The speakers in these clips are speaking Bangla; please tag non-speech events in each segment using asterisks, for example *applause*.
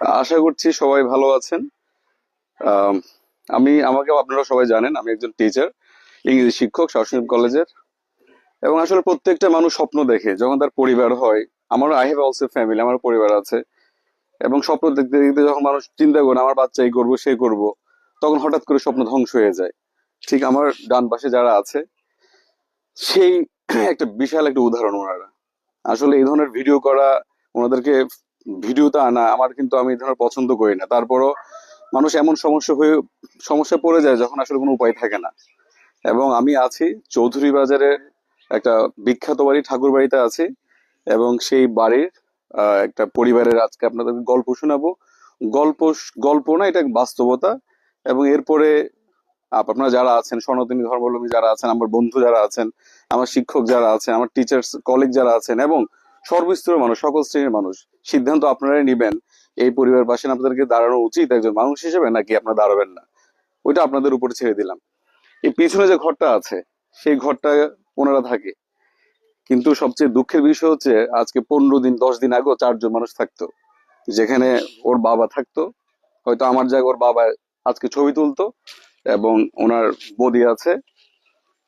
আশা করছি সবাই ভালো আছেন। আমি, আমাকে আপনারা সবাই জানেন, আমি একজন টিচার ইংরেজি শিক্ষক, শাসন কলেজের। এবং আসলে প্রত্যেকটা মানুষ স্বপ্ন দেখে, যখন তার পরিবার হয়। আমার আই হ্যাভ অলসো ফ্যামিলি আমার পরিবার আছে। এবং স্বপ্ন দেখতে দেখতে যখন মানুষ চিন্তা করে, আমার বাচ্চা এই করব সেই করব, তখন হঠাৎ করে স্বপ্ন ধ্বংস হয়ে যায়। ঠিক আমার ডান পাশে যারা আছে, সেই একটা বিশাল একটা উদাহরণ ওনারা। আসলে এই ধরনের ভিডিও করা, ওনাদেরকে ভিডিওতে আনা আমার কিন্তু আমি ধরনের পছন্দ করি না। তারপরও মানুষ এমন সমস্যা হয়ে সমস্যা পড়ে যায় যখন আসলে কোনো উপায় থাকে না। এবং আমি আছি চৌধুরী বাজারের একটা বিখ্যাত বাড়ি, ঠাকুর বাড়িতে আছি। এবং সেই বাড়ির একটা পরিবারের আজকে আপনাদের গল্প শোনাবো। গল্প গল্প না, এটা বাস্তবতা। এবং এরপরে আপ- আপনারা যারা আছেন, সনাতনী ধর্মাবলম্বী যারা আছেন, আমার বন্ধু যারা আছেন, আমার শিক্ষক যারা আছেন, আমার টিচার্স কলিগ যারা আছেন, এবং সর্বস্তরের মানুষ, সকল শ্রেণির মানুষ সিদ্ধান্ত আপনারাই নিবেন এই পরিবার পাশে আপনাদেরকে দাঁড়ানো উচিত একজন মানুষ হিসেবে নাকি আপনারা দাঁড়াবেন না? ওইটা আপনাদের উপরে ছেড়ে দিলাম। এই পিছনে যে ঘরটা আছে, সেই ঘরটা ওনারা থাকে। কিন্তু সবচেয়ে দুঃখের বিষয় হচ্ছে, আজকে পনেরো দিন, দশ দিন আগেও চারজন মানুষ থাকতো। যেখানে ওর বাবা থাকতো, হয়তো আমার জায়গায় ওর বাবা আজকে ছবি তুলতো এবং ওনার বদি আছে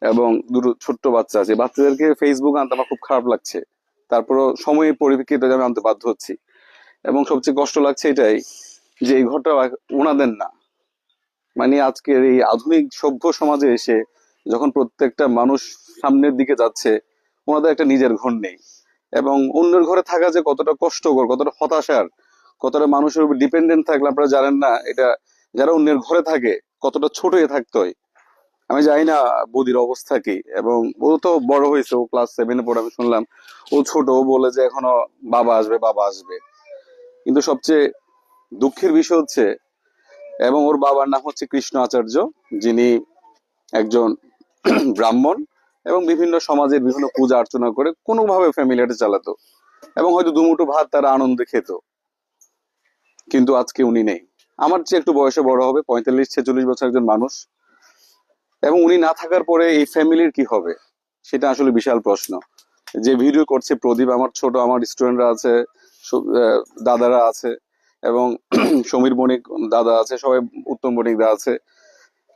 এবং দুটো ছোট্ট বাচ্চা আছে। বাচ্চাদেরকে ফেসবুক আনতে আমার খুব খারাপ লাগছে। তারপরও সময়ের পরিপ্রেক্ষিতে আমি আনতে বাধ্য হচ্ছি। এবং সবচেয়ে কষ্ট লাগছে এটাই যে এই ঘরটা ওনাদের না। মানে আজকের এই আধুনিক সভ্য সমাজে এসে যখন প্রত্যেকটা মানুষ সামনের দিকে যাচ্ছে, ওনাদের একটা নিজের ঘর নেই। এবং অন্যের ঘরে থাকা যে কতটা কষ্টকর, কতটা হতাশার, কতটা মানুষের উপর ডিপেন্ডেন্ট থাকলে আপনারা জানেন না, এটা যারা অন্যের ঘরে থাকে, কতটা ছোট হয়ে থাকতে হয়। আমি জানি না বদির অবস্থা কি, এবং ও তো বড় হয়েছে, ও ক্লাস সেভেনে পড়ে, আমি শুনলাম ও ছোট বলে যে এখনও বাবা আসবে বাবা আসবে। কিন্তু সবচেয়ে দুঃখের বিষয় হচ্ছে, এবং ওর বাবার নাম হচ্ছে কৃষ্ণ আচার্য, যিনি একজন *clears throat* ব্রাহ্মণ এবং বিভিন্ন সমাজের বিভিন্ন পূজা অর্চনা করে কোনোভাবে ফ্যামিলিটা চালাতো, এবং হয়তো দুমুঠো ভাত তারা আনন্দে খেত। কিন্তু আজকে উনি নেই। আমার চেয়ে একটু বয়সে বড় হবে, পঁয়তাল্লিশ ছেচল্লিশ বছর একজন মানুষ এবং উনি না থাকার পরে এই ফ্যামিলির কি হবে? সেটা আসলে বিশাল প্রশ্ন। যে ভিডিও করছে প্রদীপ, আমার ছোট, আমার স্টুডেন্টরা আছে দাদারা আছে এবং *clears throat* সমীর বণিক দাদা আছে, সবাই উত্তম বণিক দা আছে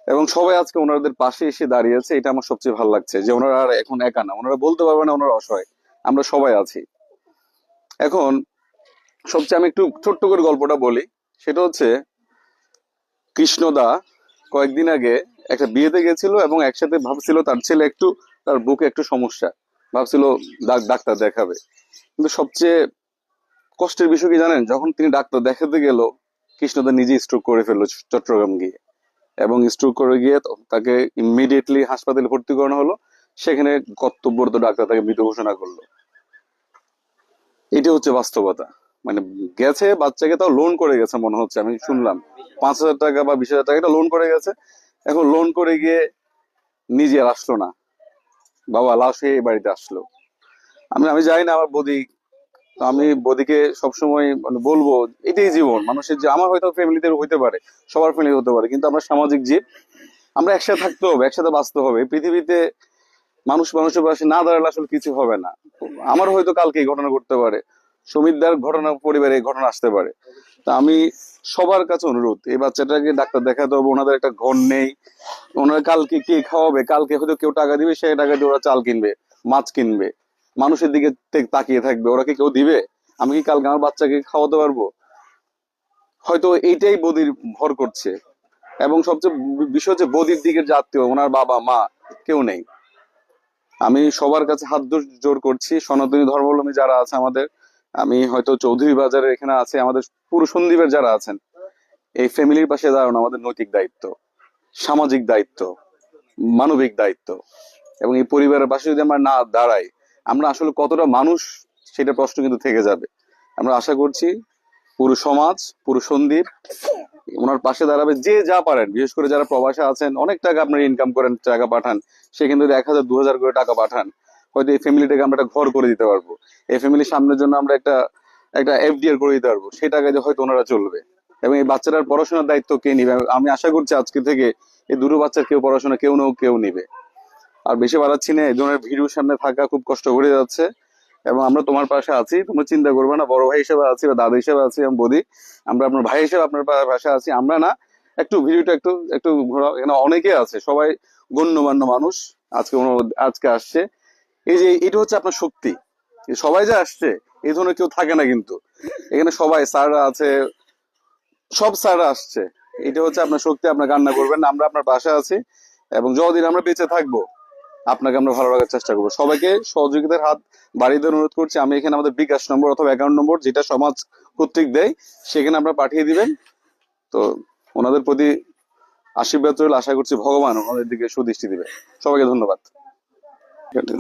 এবং সবাই আজকে ওনাদের পাশে এসে দাঁড়িয়েছে। এটা আমার সবচেয়ে ভালো লাগছে যে ওনারা আর এখন একা না, ওনারা বলতে পারবে না ওনারা অসহায়। আমরা সবাই আছি। এখন সবচেয়ে আমি একটু ছোট্ট করে গল্পটা বলি। সেটা হচ্ছে কৃষ্ণদা কয়েকদিন আগে একটা বিয়েতে গেছিল এবং একসাথে ভাবছিল তার ছেলে একটু, তার বুকে একটু সমস্যা। ভাবছিল ডাক্তার দেখাবে। কিন্তু সবচেয়ে কষ্টের বিষয় কি জানেন? যখন তিনি ডাক্তার দেখাতে গেল কৃষ্ণদা নিজে স্ট্রোক করে ফেলল চট্টগ্রাম গিয়ে। এবং স্ট্রোক করে গিয়ে তাকে ইমিডিয়েটলি হাসপাতালে ভর্তি করানো হলো। সেখানে কর্তব্যরত ডাক্তার তাকে মৃত ঘোষণা করল। এটা হচ্ছে বাস্তবতা। মানে গেছে, বাচ্চাকে তাও লোন করে গেছে মনে হচ্ছে। আমি শুনলাম। পাঁচ হাজার টাকা বা বিশ হাজার টাকা এটা লোন করে গেছে। এখন লোন করে গিয়ে নিজে আসলো না। বাবা লাশ এই বাড়িতে আসলো। আমি আমি জানি না আমার বদি আমি বদিকে সবসময় মানে বলব, এটাই জীবন। মানুষের যে, আমার হয়তো ফ্যামিলিতে হইতে পারে, সবার ফ্যামিলি হতে পারে, কিন্তু আমরা সামাজিক জীব, আমরা একসাথে থাকতে হবে, একসাথে বাঁচতে হবে। পৃথিবীতে মানুষ মানুষের পাশে না দাঁড়ালে আসলে কিছু হবে না। আমার হয়তো কালকে ঘটনা ঘটতে পারে সমিতদার ঘটনা, পরিবারে ঘটনা আসতে পারে। তা আমি সবার কাছে অনুরোধ, এই বাচ্চাটাকে ডাক্তার দেখাতে হবে, ওনাদের একটা ঘর নেই। ওনারা কালকে কে খাওয়াবে? কালকে হয়তো কেউ টাকা দিবে সেই টাকা দিয়ে ওরা চাল কিনবে, মাছ কিনবে। মানুষের দিকে তাকিয়ে থাকবে, ওরা কি কেউ দিবে? আমি কি কালকে আমার বাচ্চাকে খাওয়াতে পারব? হয়তো এইটাই বদির ভর করছে। এবং সবচেয়ে বিষয় হচ্ছে বদির দিকের যে আত্মীয়, ওনার বাবা, মা, কেউ নেই। আমি সবার কাছে হাত জোর করছি। সনাতনী ধর্মাবলম্বী যারা আছে আমাদের আমি হয়তো চৌধুরী বাজারের এখানে আছে, আমাদের পুরো সন্দীপের যারা আছেন, এই ফ্যামিলির পাশে দাঁড়ানো আমাদের নৈতিক দায়িত্ব, সামাজিক দায়িত্ব, মানবিক দায়িত্ব। এবং এই পরিবারের পাশে যদি আমরা না দাঁড়াই, আমরা আসলে কতটা মানুষ সেটা প্রশ্ন কিন্তু থেকে যাবে। আমরা আশা করছি পুরো সমাজ, পুরো সন্দীপ ওনার পাশে দাঁড়াবে যে যা পারেন। বিশেষ করে যারা প্রবাসে আছেন, অনেক টাকা আপনারা ইনকাম করেন, টাকা পাঠান। সেখান থেকে এক হাজার, দু হাজার করে টাকা পাঠান। হয়তো এই ফ্যামিলিটাকে আমরা একটা ঘর করে দিতে পারব। এই ফ্যামিলির সামনের জন্য আমরা একটা একটা এফডিআর করে দিতে পারব। সেই টাকায় হয়তো ওনারা চলবে। এবং এই বাচ্চাটার পড়াশোনার দায়িত্ব কে নিবে? আমি আশা করছি আজকে থেকে এই দুটো বাচ্চার কেউ পড়াশোনা কেউ না কেউ নিবে। আর বেশি বাড়াচ্ছি না, এই ধরনের ভিডিওর সামনে থাকা খুব কষ্ট করে যাচ্ছে। এবং আমরা তোমার পাশে আছি তুমি চিন্তা করবে না, বড় ভাই হিসেবে আছি বা দাদা হিসেবে আছি এবং বদি আমরা আপনার ভাই হিসেবে আপনার পাশে আছি, আমরা না, একটু ভিডিওটা একটু একটু ঘোরা এখানে অনেকে আছে, সবাই গণ্যমান্য মানুষ। আজকে আজকে আসছে। এই যে এটা হচ্ছে আপনার শক্তি। সবাই যে আসছে এই ধরনের কেউ থাকে না কিন্তু। এখানে সবাই, স্যাররা আছে, সব স্যাররা আসছে। এটা হচ্ছে আপনার শক্তি, আপনার কান্না করবেন আমরা আপনার পাশে আছি এবং যতদিন আমরা বেঁচে থাকব, আপনাকে আমরা ভালো রাখার চেষ্টা করব। সবাইকে সহযোগিতার হাত দেওয়ার অনুরোধ করছি। আমি এখানে আমাদের বিকাশ নম্বর অথবা অ্যাকাউন্ট নম্বর যেটা সমাজ কর্তৃক দেয়, সেখানে আপনারা পাঠিয়ে দিবেন। তো ওনাদের প্রতি আশীর্বাদ আশা করছি ভগবান ওনাদের দিকে সুদৃষ্টি দিবে সবাইকে ধন্যবাদ। ਕਰ ਦਿਓ